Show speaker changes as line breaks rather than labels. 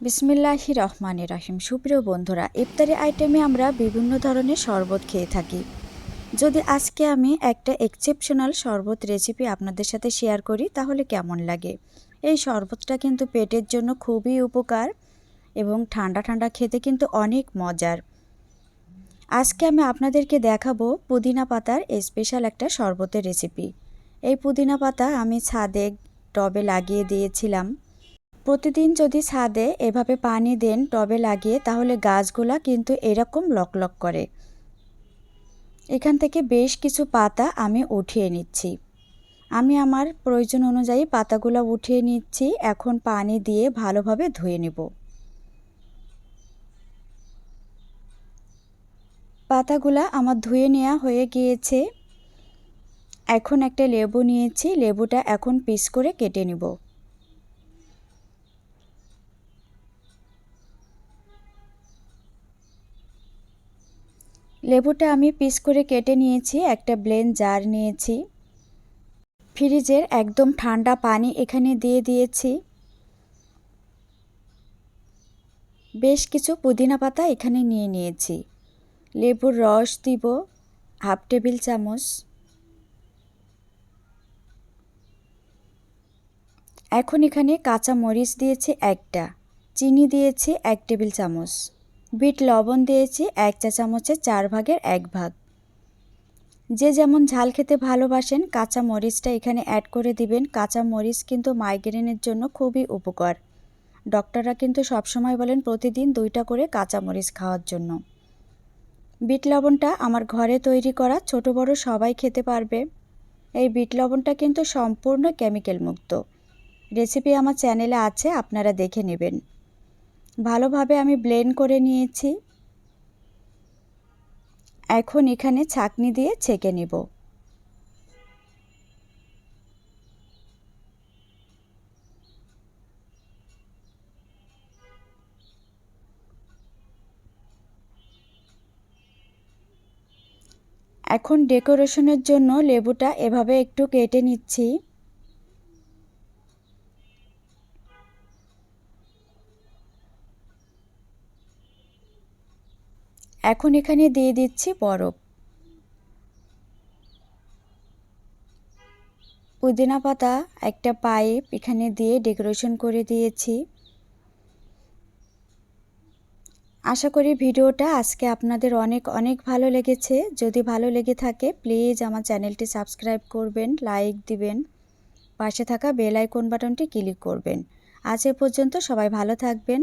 বিসমিল্লাহি রহমানি রাহিম। সুপ্রিয় বন্ধুরা, ইফতারি আইটেমে আমরা বিভিন্ন ধরনের শরবত খেয়ে থাকি। যদি আজকে আমি একটা এক্সেপশনাল শরবত রেসিপি আপনাদের সাথে শেয়ার করি, তাহলে কেমন লাগে? এই শরবতটা কিন্তু পেটের জন্য খুবই উপকার এবং ঠান্ডা ঠান্ডা খেতে কিন্তু অনেক মজার। আজকে আমি আপনাদেরকে দেখাবো পুদিনা পাতার স্পেশাল একটা শরবতের রেসিপি এই পুদিনা পাতা আমি ছাদে টবে লাগিয়ে দিয়েছিলাম। প্রতিদিন যদি ছাদে এভাবে পানি দেন টবে লাগিয়ে, তাহলে গাছগুলা কিন্তু এরকম লকলক করে। এখান থেকে বেশ কিছু পাতা আমি উঠিয়ে নিচ্ছি। আমি আমার প্রয়োজন অনুযায়ী পাতাগুলো উঠিয়ে নিচ্ছি, এখন পানি দিয়ে ভালোভাবে ধুয়ে নেব। পাতাগুলা আমার ধুয়ে নেওয়া হয়ে গিয়েছে। এখন একটা লেবু নিয়েছি, লেবুটা এখন পিস করে কেটে নিব। লেবুটা আমি পিস করে কেটে নিয়েছি, একটা ব্লেন জার নিয়েছি। ফ্রিজের একদম ঠান্ডা পানি এখানে দিয়ে দিয়েছি। বেশ কিছু পুদিনা পাতা এখানে নিয়ে নিয়েছি। লেবুর রস দিব, হাফ টেবিল চামচ। এখন এখানে কাঁচা মরিচ দিয়েছি একটা, চিনি দিয়েছি এক টেবিল চামচ। বিট লবণ দিয়েছি এক চা চামচের চার ভাগের এক ভাগ। যে যেমন ঝাল খেতে ভালোবাসেন, কাঁচা মরিচটা এখানে অ্যাড করে দিবেন। কাঁচা মরিচ কিন্তু মাইগ্রেনের জন্য খুবই উপকার। ডক্টররা কিন্তু সবসময় বলেন প্রতিদিন দুইটা করে কাঁচা মরিচ খাওয়ার জন্য। বিট লবণটা আমার ঘরে তৈরি করা ছোট বড় সবাই খেতে পারবে। এই বিট লবণটা কিন্তু সম্পূর্ণ কেমিক্যাল মুক্ত। রেসিপি আমার চ্যানেলে আছে, আপনারা দেখে নেবেন। ভালোভাবে আমি ব্লেন্ড করে নিয়েছি। এখন এখানে ছাকনি দিয়ে ছেঁকে নেব। এখন ডেকোরেশনের জন্য লেবুটা এভাবে একটু কেটে নিচ্ছি। এখন এখানে দিয়ে দিচ্ছি বরফ। পুদিনা পাতা, একটা পাইপ এখানে দিয়ে ডেকোরেশন করে দিয়েছি। আশা করি ভিডিওটা আজকে আপনাদের অনেক অনেক ভালো লেগেছে। যদি ভালো লেগে থাকে প্লিজ আমার চ্যানেলটি সাবস্ক্রাইব করবেন লাইক দিবেন। পাশে থাকা বেল আইকন বাটনটি ক্লিক করবেন। আজ এ পর্যন্ত সবাই ভালো থাকবেন।